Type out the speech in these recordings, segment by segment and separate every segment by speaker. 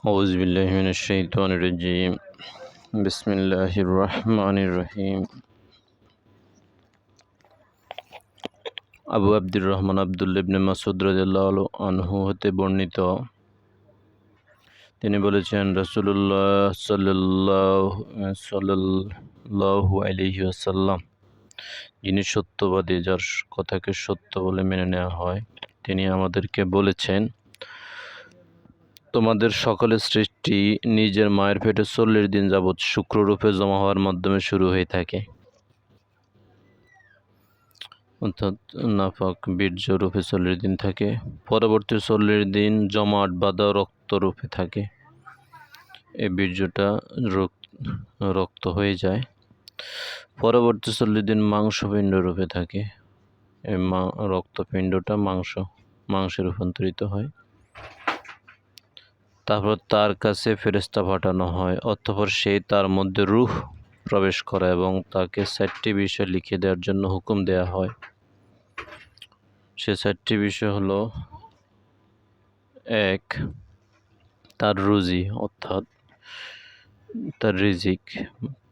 Speaker 1: أعوذ بالله من الشيطان الرجيم بسم الله الرحمن الرحيم আবু আব্দুর রহমান আবদুল্লা ইবনে মাসুদ রাদিয়াল্লাহু আনহু হতে বর্ণিত তিনি বলেছেন রাসূলুল্লাহ সাল্লাল্লাহু সাল্লাল্লাহু আলাইহি ওয়াসাল্লাম যিনি সত্যবাদী যার কথাকে সত্য বলে মেনে নেওয়া হয় তিনি আমাদেরকে বলেছেন তোমাদের সকলের সৃষ্টি নিজের মায়ের পেটে চল্লিশ দিন যাবৎ শুক্ররূপে জমা হওয়ার মাধ্যমে শুরু হয়ে থাকে। অর্থাৎ নাফাক বীর্য রূপে চল্লিশ দিন থাকে, পরবর্তী চল্লিশ দিন জমাট বাঁধা রক্ত রূপে থাকে। এই বীর্যটা রক্ত হয়ে যায়। পরবর্তী চল্লিশ দিন মাংসপিণ্ড রূপে থাকে। এই মা রক্তপিণ্ডটা মাংস মাংসে রূপান্তরিত হয়। তারপর তার কাছে ফেরেস্তা পাঠানো হয়, অতঃপর সে তার মধ্যে রুহ প্রবেশ করে এবং তাকে চারটি বিষয় লিখে দেওয়ার জন্য হুকুম দেয়া হয়। সে চারটি বিষয় হলো, এক, তার রুজি, অর্থাৎ তার রিজিক,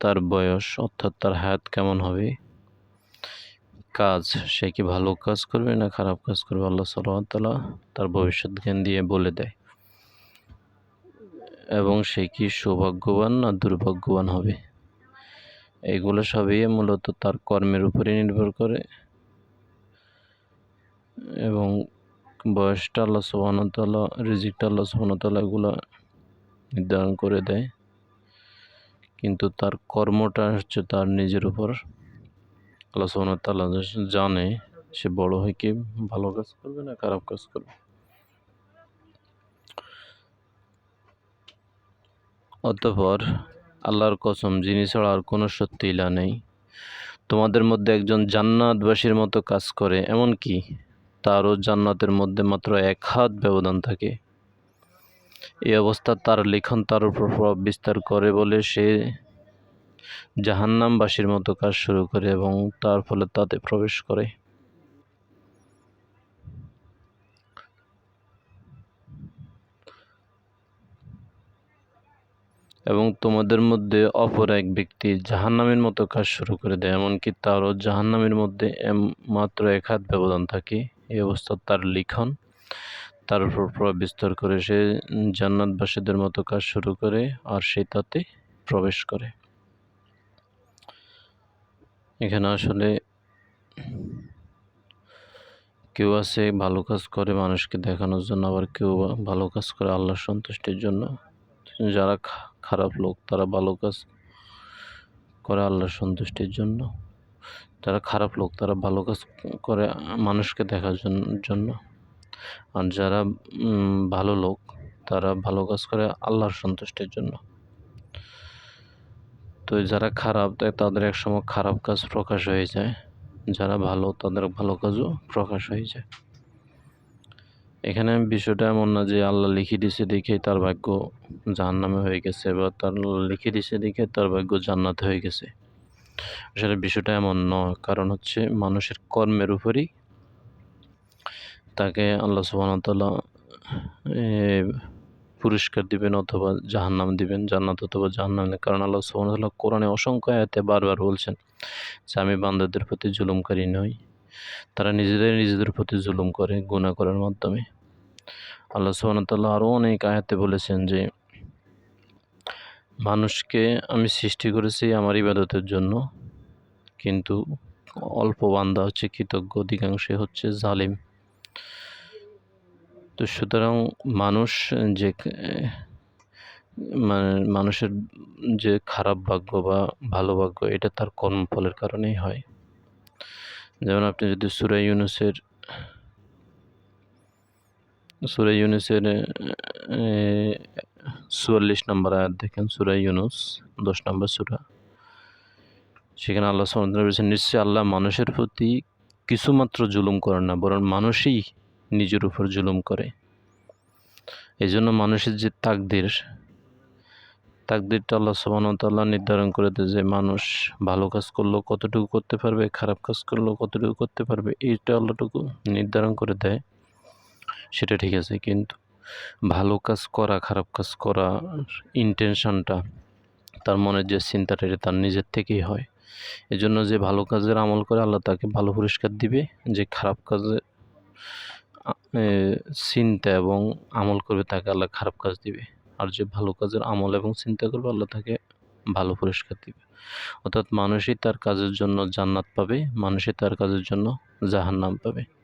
Speaker 1: তার বয়স, অর্থাৎ তার হায়াত কেমন হবে, কাজ, সে কি ভালো কাজ করবে না খারাপ কাজ করবে? আল্লাহ সাল্লাহ তার ভবিষ্যৎ জ্ঞান দিয়ে বলে দেয়। এবং সে কি সৌভাগ্যবান না দুর্ভাগ্যবান হবে? এগুলো সবই মূলত তার কর্মের উপরে নির্ভর করে। এবং বয়সটা আল্লাহ সুবাহতাল্লাহ রিজিকটা আল্লাহ সুবাহতাল্লাহ এগুলো নির্ধারণ করে দেয়। কিন্তু তার কর্মটা হচ্ছে তার নিজের উপর। আল্লাহ সুবাহতাল্লাহ জানে সে বড় হয়ে কি, ভালো কাজ করবে না খারাপ কাজ করবে। অতঃপর আল্লাহর কসম, যিনি ছাড়া আর কোনো সত্য ইলা নেই। তোমাদের মধ্যে একজন জান্নাতবাসীর মতো কাজ করে, এমন কি? তারও জান্নাতের মধ্যে মাত্র এক হাত ব্যবধান থাকে। এই অবস্থা তার লিখন তার উপর প্রভাব বিস্তার করে বলে সে জাহান্নামবাসীর মতো কাজ শুরু করে এবং তার ফলে তাতে প্রবেশ করে। এবং তোমাদের মধ্যে অপর এক ব্যক্তি জাহান্নামের মতো কাজ শুরু করে দেয়, এমনকি তারও জাহান্নামের মধ্যে মাত্র এক হাত ব্যবধান থাকে। এই অবস্থা তার লিখন। তার উপর প্রভাব বিস্তার করে সে জান্নাতবাসীদের মতো কাজ শুরু করে আর সে তাতে প্রবেশ করে। এখানে আসলে কেউ আছে ভালো কাজ করে মানুষকে দেখানোর জন্য, আবার কেউ ভালো কাজ করে আল্লাহর সন্তুষ্টির জন্য। যারা খারাপ লোক, তারা ভালো কাজ করে আল্লাহর সন্তুষ্টির জন্য। যারা খারাপ লোক, তারা ভালো কাজ করে মানুষকে দেখার জন্য। আর যারা ভালো লোক, তারা ভালো কাজ করে আল্লাহর সন্তুষ্টির জন্য। তো যারা খারাপ তাদের এক সময় খারাপ কাজ প্রকাশ হয়ে যায়। যারা ভালো, তাদের ভালো কাজও প্রকাশ হয়ে যায়। এখানে বিষয়টা এমন না যে আল্লাহ লিখে দিছে দেখে তার ভাগ্য জাহান্নামে হয়ে গেছে বা তার লিখে দিছে দেখে তার ভাগ্য জান্নাতে হয়ে গেছে। আসলে বিষয়টা এমন নয় কারণ হচ্ছে মানুষের কর্মের উপরই তাকে আল্লাহ সুবাহতাল্লাহ পুরস্কার দিবেন অথবা জাহান্নাম দিবেন, জান্নাত অথবা জাহান্নাম কারণ আল্লাহ সুবাহতাল্লাহ কোরআনে অসংখ্য আয়াতে বারবার বলছেন, যে আমি বান্দাদের প্রতি জুলুমকারী নই, তারা নিজেদের নিজেদের প্রতি জুলুম করে গুণা করার মাধ্যমে। আল্লাহ সুবাহতাল্লাহ আরও অনেক আয়াতে বলেছেন যে, মানুষকে আমি সৃষ্টি করেছি আমার ইবাদতের জন্য, কিন্তু অল্প বান্দা হচ্ছে কৃতজ্ঞ অধিকাংশে হচ্ছে জালিম। তো সুতরাং মানুষ যে মানে মানুষের যে খারাপ ভাগ্য বা ভালো ভাগ্য, এটা তার কর্মফলের কারণেই হয়। যেমন আপনি যদি সুরাই ইউনুসের সুরাই ইউনুসের চুয়াল্লিশ নম্বর আয়াত দেখেন সুরাই ইউনুস, দশ নম্বর সুরা। সেখানে আল্লাহ সমুদ্র বলেছেন, নিশ্চয়ই আল্লাহ মানুষের প্রতি কিছুমাত্র জুলুম করেন না, বরং মানুষই নিজের উপর জুলুম করে। এই জন্য মানুষের যে তাকদের, তাকদিরটা আল্লাহ সুবাহতাল্লাহ নির্ধারণ করে দেয় যে মানুষ ভালো কাজ করলেও কতটুকু করতে পারবে, খারাপ কাজ করলেও কতটুকু করতে পারবে, এইটা আল্লাহটুকু নির্ধারণ করে দেয়। সেটা ঠিক আছে কিন্তু ভালো কাজ করা খারাপ কাজ করা ইন্টেনশনটা তার মনের যে চিন্তাটা এটা তার নিজের থেকেই হয়। এজন্য যে ভালো কাজের আমল করে আল্লাহ তাকে ভালো পুরস্কার দিবে যে খারাপ কাজে আ- এ, চিন্তা এবং আমল করবে তাকে আল্লাহ খারাপ কাজ দিবে। আর যে ভালো কাজের আমল এবং চিন্তা করবে আল্লাহ তাকে ভালো পুরস্কার দিবে। অর্থাৎ মানুষই তার কাজের জন্য জান্নাত পাবে মানুষই তার কাজের জন্য জাহান্নাম পাবে।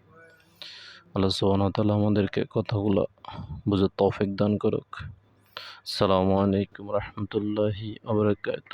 Speaker 1: আল্লাহ সুবহানাহু আমাদেরকে কথাগুলো বুঝে তৌফিক দান করুক। আসসালামু আলাইকুম রহমতুল্লাহি আবরাকাত